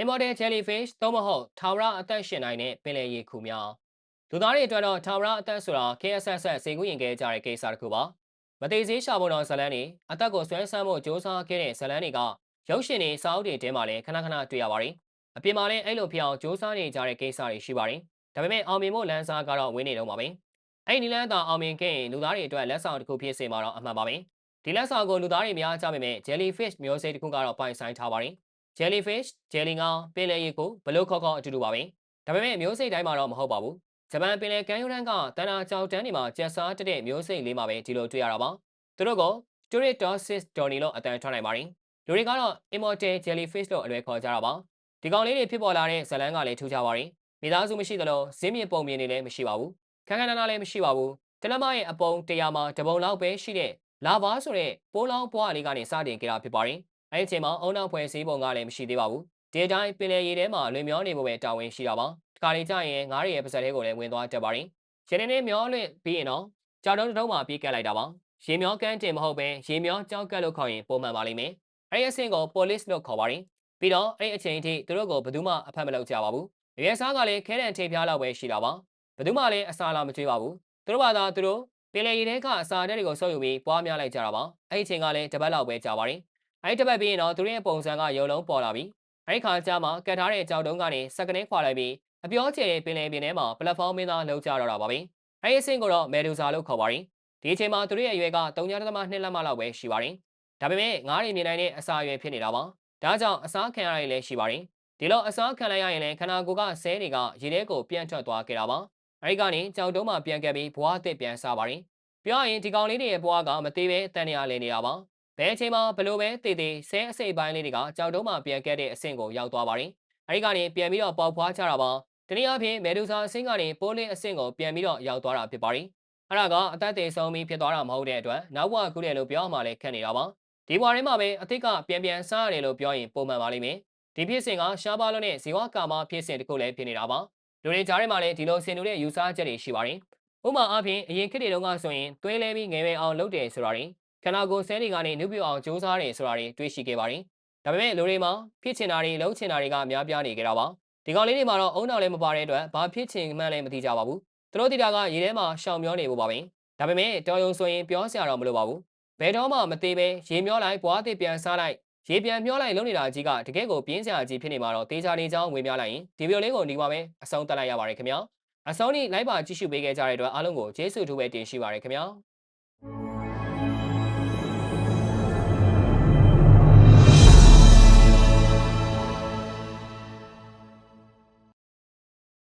Immortal Jellyfish သို့မဟုတ်ထာဝရအသက်ရှင်နိုင်တဲ့ပင်လယ်ရေခုများလူသားတွေအတွက်တော့ထာဝရအသက်ဆိုတာ KSS စေကူးရင်ခဲ့ကြတဲ့ကိစ္စတစ်ခုပါမသေးသေးရှာဖို့တော့ဇလန်းတွေအသက်ကိုဆွဲဆန်းဖို့ကြိုးစားခဲ့တဲ့ဇလန်းတွေကရုပ်ရှင်တွေစာအုပ်တွေထဲမှာလည်းခဏခဏတွေ့ရပါတယ်အပြင်မှာလည်းအဲ့လိုဖြစ်အောင်ကြိုးစားနေကြတဲ့ကိစ္စတွေရှိပါတယ်ဒါပေမဲ့အောင်မြင်ဖို့လမ်းစာကတော့ဝင်နေတော့မှာပဲအဲ့ဒီလမ်းသာအောင်မြင်ခဲ့ရင်လူသားတွေအတွက်လက်ဆောင်တစ်ခုဖြစ်စေမှာတော့အမှန်ပါပဲဒီလက်ဆောင်ကိုလူသားတွေများကြပေမဲ့ jellyfish မျိုးစိတ်တစ်ခုကတော့ပိုင်ဆိုင်ထားပါတယ် jellyfish jelly ငါပင်လယ်ရေကိုဘလို့ခေါ်ခေါ်အတူတူပါပဲဒါပေမဲ့မျိုးစိတ်တိုင်းမှာတော့မဟုတ်ပါဘူးဂျပန်ပင်လယ်ကမ်းရိုးတန်းကတန်တာကြောက်တန်းတွေမှာကျက်စားတက်တဲ့မျိုးစိတ်လေးမှာပဲဒီလိုတွေ့ရတာပါသူတို့က Turritopsis donny လို့အတန်ထွက်နိုင်ပါတယ်လူတွေကတော့ immortal jellyfish လို့အလွယ်ခေါ်ကြတာပါဒီကောင်လေးတွေဖြစ်ပေါ်လာတဲ့ဇလန်းကလည်းထူးခြားပါတယ်မိသားစုမရှိသလိုဇင်းမြင့်ပုံမြင်နေလည်းမရှိပါဘူးခန်းခန်းနားနားလည်းမရှိပါဘူးတလက်မရဲ့အပုံတရားမှာတပုံလောက်ပဲရှိတဲ့လာဘာဆိုတဲ့ပိုးလောင်းပွားလေးကနေစတင်ကြတာဖြစ်ပါတယ် အဲ့ဒီအချိန်မှာအုံနောက်ဖွဲ့စည်းပုံကလည်းမရှိသေးပါဘူးဒီအတိုင်းပင်လယ်ရေထဲမှာလွင်မျောနေဖို့ပဲတာဝန်ရှိတာပါဒီကလေးကြရင်ငါးရဲ့ပါစက်လေးကိုလည်းဝင်သွားတတ်ပါတယ်ရင်းနေမျောလွင့်ပြီးရင်တော့ကြောက်တုံးတုံးမှာပြေးကတ်လိုက်တာပါရေမျောကန်းတင်မဟုတ်ပဲရေမျောကြောက်ကတ်လို့ခေါ်ရင်ပုံမှန်ပါလိမ့်မယ်အဲ့ဒီအဆင့်ကို police လို့ခေါ်ပါတယ်ပြီးတော့အဲ့ဒီအချိန်ထိသူတို့ကိုဘယ်သူမှအဖက်မလုပ်ကြပါဘူးရဲစားကလည်းခဲတံထိပ်ဖျားလောက်ပဲရှိတာပါဘယ်သူမှလည်းအစာလာမကြွေးပါဘူးသူတို့ဘာသာသူတို့ပင်လယ်ရေထဲကအစာတက်တွေကိုဆုပ်ယူပြီးပွားများလိုက်ကြတာပါအဲ့ဒီအချိန်ကလည်းတပတ်လောက်ပဲကြာပါတယ် အဲ့ဒီတပတ်ပြီးရင်တော့သူတို့ရဲ့ပုံစံကရုံလုံးပေါ်လာပြီးအဲ့ဒီခါကျမှကတ်ထားတဲ့ကြောက်တုံးကနေစက်ကနေခွာလိုက်ပြီးအပြောကျဲတဲ့ပင်လယ်ပြင်ထဲမှာပလက်ဖောင်းမင်းသားလှုပ်ကြတော့တာပါပဲအဲ့ဒီအဆင့်ကိုတော့မယ်ဒူဇာလို့ခေါ်ပါတယ်ဒီအချိန်မှာသူတို့ရဲ့အရွယ်က3.2လက်မလောက်ပဲရှိပါတယ်ဒါပေမဲ့ငားတွေမြင်နိုင်တဲ့အစာအရွယ်ဖြစ်နေတာပါဒါကြောင့်အစားခံရရလည်းရှိပါတယ်ဒီလိုအစားခံလိုက်ရရင်လည်းခန္ဓာကိုယ်ကဆဲတွေကရေထဲကိုပြန့်ထွက်သွားခဲ့တာပါအဲဒီကနေကြောက်တုံးမှပြန်ခဲ့ပြီးဘွားအစ်ပြန်စားပါတယ်ပြောရရင်ဒီကောင်လေးတွေရဲ့ဘွားကမသေးပဲတန်နေရလဲနေတာပါ ဘယ်အချိန်မှဘလို့ပဲတည်တည်ဆဲအစိပ်ပိုင်းလေးတွေကကြောက်တုံးမှပြန်ခဲ့တဲ့အဆင့်ကိုရောက်သွားပါတယ်အဲဒီကနေပြန်ပြီးတော့ပေါက်ဖွားချတာပါတနည်းအားဖြင့်မေဒူဆာအဆင့်ကနေပိုးလင်းအဆင့်ကိုပြန်ပြီးတော့ရောက်သွားတာဖြစ်ပါတယ်အဲ့ဒါကအသက်သေဆုံးပြီးဖြစ်သွားတာမဟုတ်တဲ့အတွက်နောက်ဘဝကူးတယ်လို့ပြောမှလည်းခက်နေတာပါဒီဘဝထဲမှာပဲအသစ်ကပြန်ပြန်စားရတယ်လို့ပြောရင်ပုံမှန်ပါလိမ့်မယ်ဒီဖြစ်စဉ်ကရှားပါလို့နဲ့ဇီဝကာမဖြစ်စဉ်တစ်ခုလည်းဖြစ်နေတာပါလူတွေကြားထဲမှာလည်းဒီလိုဆင်တူတဲ့ယူဆချက်တွေရှိပါတယ်ဥပမာအားဖြင့်အရင်ခေတ်တွေတုန်းကဆိုရင်သွေးလဲပြီးငယ်ပဲအောင်လုပ်တယ်ဆိုတာတွေ ခန္ဓာကိုယ်ဆဲတွေကနေနှုတ်ပြအောင်စူးစမ်းတယ်ဆိုတာတွေတွေ့ရှိခဲ့ပါတယ်ဒါပေမဲ့လူတွေမှာဖြစ်ချင်တာတွေလှုပ်ချင်တာတွေကများပြားနေကြတာပါဒီကောင်လေးတွေမှာတော့အုံနောက်လည်းမပါတဲ့အတွက်ဘာဖြစ်ချင်မှန်းလည်းမသိကြပါဘူးသူတို့တိတာကရေထဲမှာရှောင်မျောနေဖို့ပါပဲဒါပေမဲ့တော်ယုံဆိုရင်ပြောစရာတော့မလိုပါဘူးဘယ်တော့မှမသေးပဲရေမျောလိုက်ဘွားသစ်ပြန်စားလိုက်ရေပြန်မျောလိုက်လုံနေတာကြီးကတကယ်ကိုပြင်းစရာကြီးဖြစ်နေမှာတော့တေချာနေချောင်းဝင်များလိုက်ရင်ဒီဗီဒီယိုလေးကိုဒီမှာပဲအဆုံးသတ်လိုက်ရပါတယ်ခင်ဗျာအဆုံးထိလိုက်ပါကြည့်ရှုပေးခဲ့ကြတဲ့အတွက်အားလုံးကိုကျေးဇူးတူပဲတင်ရှိပါတယ်ခင်ဗျာ